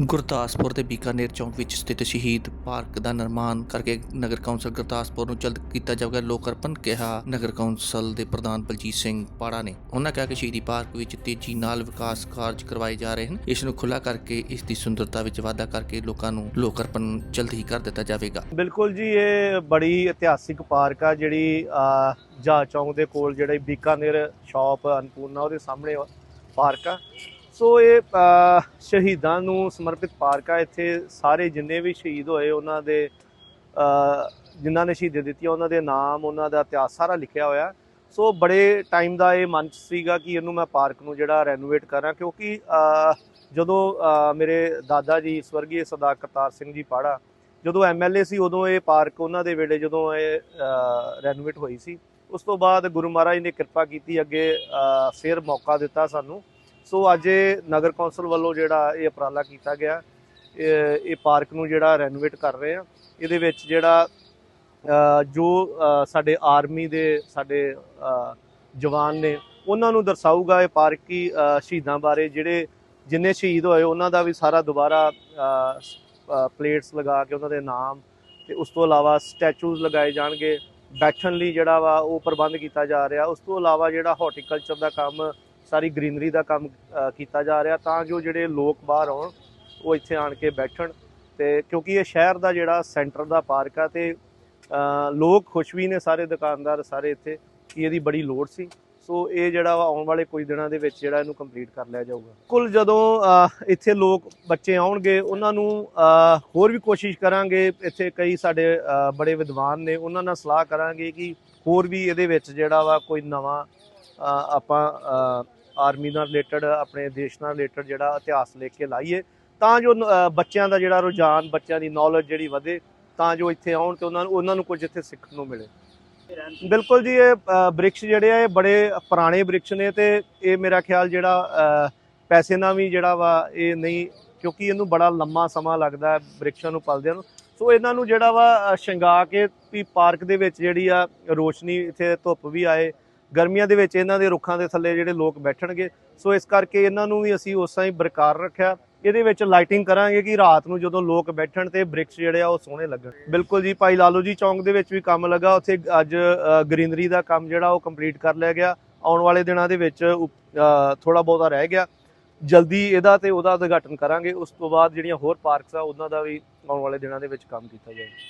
ਗੁਰਦਾਸਪੁਰ ਦੇ ਬੀਕਾਨੇਰ ਚੌਂਕ ਵਿੱਚ ਸਥਿਤ ਸ਼ਹੀਦ ਪਾਰਕ ਦਾ ਨਿਰਮਾਣ ਕਰਕੇ ਨਗਰ ਕੌਂਸਲ ਗੁਰਦਾਸਪੁਰ ਨੂੰ ਜਲਦ ਕੀਤਾ ਜਾਵੇਗਾ। ਲੋਕ ਅਰਪਣ ਕਿਹਾ ਨਗਰ ਕੌਂਸਲ ਦੇ ਪ੍ਰਧਾਨ ਬਲਜੀਤ ਸਿੰਘ ਪਾੜਾ ਨੇ। ਉਹਨਾਂ ਕਿਹਾ ਕਿ ਸ਼ਹੀਦੀ ਪਾਰਕ ਵਿੱਚ ਤੇਜ਼ੀ ਨਾਲ ਵਿਕਾਸ ਕਾਰਜ ਕਰਵਾਏ ਜਾ ਰਹੇ ਹਨ। ਇਸ ਨੂੰ ਖੁੱਲਾ ਕਰਕੇ ਇਸ ਦੀ ਸੁੰਦਰਤਾ ਵਿੱਚ ਵਾਧਾ ਕਰਕੇ ਲੋਕਾਂ ਨੂੰ ਲੋਕ ਅਰਪਣ ਜਲਦ ਹੀ ਕਰ ਦਿੱਤਾ ਜਾਵੇਗਾ। ਬਿਲਕੁਲ ਜੀ ਇਹ ਬੜੀ ਇਤਿਹਾਸਿਕ ਪਾਰਕ ਆ ਜਿਹੜੀ ਅਹ, ਚੌਂਕ ਦੇ ਕੋਲ ਜਿਹੜੀ ਬੀਕਾਨੇਰ ਸ਼ਾਪ ਅਨਪੂਰਨਾ ਉਹਦੇ ਸਾਹਮਣੇ ਪਾਰਕ ਆ। ਸੋ ਇਹ ਸ਼ਹੀਦਾਂ ਨੂੰ ਸਮਰਪਿਤ ਪਾਰਕ ਆ ਇੱਥੇ। ਸਾਰੇ ਜਿੰਨੇ ਵੀ ਸ਼ਹੀਦ ਹੋਏ ਉਹਨਾਂ ਦੇ ਜਿਨ੍ਹਾਂ ਨੇ ਸ਼ਹੀਦੀ ਦਿੱਤੀਆਂ ਉਹਨਾਂ ਦੇ ਨਾਮ ਉਹਨਾਂ ਦਾ ਇਤਿਹਾਸ ਸਾਰਾ ਲਿਖਿਆ ਹੋਇਆ। ਸੋ ਬੜੇ ਟਾਈਮ ਦਾ ਇਹ ਮਨ ਸੀਗਾ ਕਿ ਇਹਨੂੰ ਮੈਂ ਪਾਰਕ ਨੂੰ ਜਿਹੜਾ ਰੈਨੋਵੇਟ ਕਰਾਂ ਕਿਉਂਕਿ ਜਦੋਂ ਮੇਰੇ ਦਾਦਾ ਜੀ ਸਵਰਗੀ ਸਰਦਾਰ ਕਰਤਾਰ ਸਿੰਘ ਜੀ ਪਾੜਾ ਜਦੋਂ ਐਮਐਲਏ ਸੀ ਉਦੋਂ ਇਹ ਪਾਰਕ ਉਹਨਾਂ ਦੇ ਵੇਲੇ ਜਦੋਂ ਇਹ ਰੈਨੋਵੇਟ ਹੋਈ ਸੀ। ਉਸ ਤੋਂ ਬਾਅਦ ਗੁਰੂ ਮਹਾਰਾਜ ਨੇ ਕਿਰਪਾ ਕੀਤੀ ਅੱਗੇ ਅ, ਮੌਕਾ ਦਿੱਤਾ ਸਾਨੂੰ। ਸੋ ਅੱਜ ਇਹ ਨਗਰ ਕੌਂਸਲ ਵੱਲੋਂ ਜਿਹੜਾ ਇਹ ਉਪਰਾਲਾ ਕੀਤਾ ਗਿਆ, ਇਹ ਇਹ ਪਾਰਕ ਨੂੰ ਜਿਹੜਾ ਰੈਨੋਵੇਟ ਕਰ ਰਹੇ ਆ, ਇਹਦੇ ਵਿੱਚ ਜਿਹੜਾ ਜੋ ਸਾਡੇ ਆਰਮੀ ਦੇ ਸਾਡੇ ਜਵਾਨ ਨੇ, ਉਹਨਾਂ ਨੂੰ ਦਰਸਾਊਗਾ ਇਹ ਪਾਰਕ ਕੀ ਸ਼ਹੀਦਾਂ ਬਾਰੇ, ਜਿਹੜੇ ਜਿੰਨੇ ਸ਼ਹੀਦ ਹੋਏ, ਉਹਨਾਂ ਦਾ ਵੀ ਸਾਰਾ ਦੁਬਾਰਾ ਪਲੇਟਸ ਲਗਾ ਕੇ ਉਹਨਾਂ ਦੇ ਨਾਮ, ਤੇ ਉਸ ਤੋਂ ਇਲਾਵਾ ਸਟੈਚੂਜ਼ ਲਗਾਏ ਜਾਣਗੇ, ਬੈਠਣ ਲਈ ਜਿਹੜਾ ਵਾ ਉਹ ਪ੍ਰਬੰਧ ਕੀਤਾ ਜਾ ਰਿਹਾ, ਉਸ ਤੋਂ ਇਲਾਵਾ ਜਿਹੜਾ ਹਾਰਟੀਕਲਚਰ ਦਾ ਕੰਮ ਸਾਰੀ ਗ੍ਰੀਨਰੀ ਦਾ ਕੰਮ ਕੀਤਾ ਜਾ ਰਿਹਾ ਤਾਂ ਜੋ ਜਿਹੜੇ ਲੋਕ ਬਾਹਰ ਆਉਣ, ਉਹ ਇੱਥੇ ਆਣ ਕੇ ਬੈਠਣ ਤੇ ਕਿਉਂਕਿ ਇਹ ਸ਼ਹਿਰ ਦਾ ਜਿਹੜਾ ਸੈਂਟਰ ਦਾ ਪਾਰਕ ਆ ਤੇ ਲੋਕ ਖੁਸ਼ ਵੀ ਨੇ ਸਾਰੇ ਦੁਕਾਨਦਾਰ ਸਾਰੇ ਇੱਥੇ ਕਿ ਇਹਦੀ ਬੜੀ ਲੋੜ ਸੀ। ਸੋ ਇਹ ਜਿਹੜਾ ਵਾ ਆਉਣ ਵਾਲੇ ਕੁਝ ਦਿਨਾਂ ਦੇ ਵਿੱਚ ਜਿਹੜਾ ਇਹਨੂੰ ਕੰਪਲੀਟ ਕਰ ਲਿਆ ਜਾਊਗਾ। ਕੁੱਲ ਜਦੋਂ ਇੱਥੇ ਲੋਕ ਬੱਚੇ ਆਉਣਗੇ, ਉਹਨਾਂ ਨੂੰ ਹੋਰ ਵੀ ਕੋਸ਼ਿਸ਼ ਕਰਾਂਗੇ, ਇੱਥੇ ਕਈ ਸਾਡੇ ਬੜੇ ਵਿਦਵਾਨ ਨੇ, ਉਹਨਾਂ ਨਾਲ ਸਲਾਹ ਕਰਾਂਗੇ ਕਿ ਹੋਰ ਵੀ ਇਹਦੇ ਵਿੱਚ ਜਿਹੜਾ ਵਾ ਕੋਈ ਨਵਾਂ ਆਪਾਂ ਆਰਮੀ ਨਾਲ ਰਿਲੇਟਡ, ਆਪਣੇ ਦੇਸ਼ ਨਾਲ ਰਿਲੇਟਡ ਜਿਹੜਾ ਇਤਿਹਾਸ ਲਿਖ ਕੇ ਲਾਈਏ, ਤਾਂ ਜੋ ਬੱਚਿਆਂ ਦਾ ਜਿਹੜਾ ਰੁਝਾਨ, ਬੱਚਿਆਂ ਦੀ ਨੌਲੇਜ ਜਿਹੜੀ ਵਧੇ, ਤਾਂ ਜੋ ਇੱਥੇ ਆਉਣ ਤੇ ਉਹਨਾਂ ਨੂੰ ਉਹਨਾਂ ਨੂੰ ਕੁਝ ਇੱਥੇ ਸਿੱਖਣ ਨੂੰ ਮਿਲੇ। ਬਿਲਕੁਲ ਜੀ, ਇਹ ਬ੍ਰਿਕਸ਼ ਜਿਹੜੇ ਆ, ਇਹ ਬੜੇ ਪੁਰਾਣੇ ਬ੍ਰਿਕਸ਼ ਨੇ ਤੇ ਇਹ ਮੇਰਾ ਖਿਆਲ ਜਿਹੜਾ ਪੈਸੇ ਨਾਲ ਵੀ ਜਿਹੜਾ ਵਾ, ਇਹ ਨਹੀਂ, ਕਿਉਂਕਿ ਇਹਨੂੰ ਬੜਾ ਲੰਮਾ ਸਮਾਂ ਲੱਗਦਾ ਬ੍ਰਿਕਸ਼ਾਂ ਨੂੰ ਪਲਦਿਆਂ ਨੂੰ। ਸੋ ਇਹਨਾਂ ਨੂੰ ਜਿਹੜਾ ਵਾ ਸ਼ਿੰਗਾ ਕੇ ਵੀ ਪਾਰਕ ਦੇ ਵਿੱਚ ਜਿਹੜੀ ਆ ਰੋਸ਼ਨੀ, ਇੱਥੇ ਧੁੱਪ ਵੀ ਆਏ ਗਰਮੀਆਂ ਦੇ ਵਿੱਚ ਇਹਨਾਂ ਦੇ ਰੁੱਖਾਂ ਦੇ ਥੱਲੇ ਜਿਹੜੇ ਲੋਕ ਬੈਠਣਗੇ। ਸੋ ਇਸ ਕਰਕੇ ਇਹਨਾਂ ਨੂੰ ਵੀ ਅਸੀਂ ਉਸਾਂ ਹੀ ਬਰਕਰਾਰ ਰੱਖਿਆ। ਇਹਦੇ ਵਿੱਚ ਲਾਈਟਿੰਗ ਕਰਾਂਗੇ ਕਿ ਰਾਤ ਨੂੰ ਜਦੋਂ ਲੋਕ ਬੈਠਣ ਤੇ ਬ੍ਰਿਕਸ ਜਿਹੜੇ ਆ ਉਹ ਸੋਹਣੇ ਲੱਗਣ। ਬਿਲਕੁਲ ਜੀ, ਭਾਈ ਲਾਲੋ ਜੀ ਚੌਂਕ ਦੇ ਵਿੱਚ ਵੀ ਕੰਮ ਲੱਗਾ। ਉੱਥੇ ਅੱਜ ਗ੍ਰੀਨਰੀ ਦਾ ਕੰਮ ਜਿਹੜਾ ਉਹ ਕੰਪਲੀਟ ਕਰ ਲਿਆ ਗਿਆ। ਆਉਣ ਵਾਲੇ ਦਿਨਾਂ ਦੇ ਵਿੱਚ ਥੋੜਾ ਬਹੁਤਾ ਰਹਿ ਗਿਆ। ਜਲਦੀ ਇਹਦਾ ਤੇ ਉਹਦਾ ਉਦਘਾਟਨ ਕਰਾਂਗੇ। ਉਸ ਤੋਂ ਬਾਅਦ ਜਿਹੜੀਆਂ ਹੋਰ ਪਾਰਕਸ ਆ, ਉਹਨਾਂ ਦਾ ਵੀ ਆਉਣ ਵਾਲੇ ਦਿਨਾਂ ਦੇ ਵਿੱਚ ਕੰਮ ਕੀਤਾ ਜਾਏਗਾ।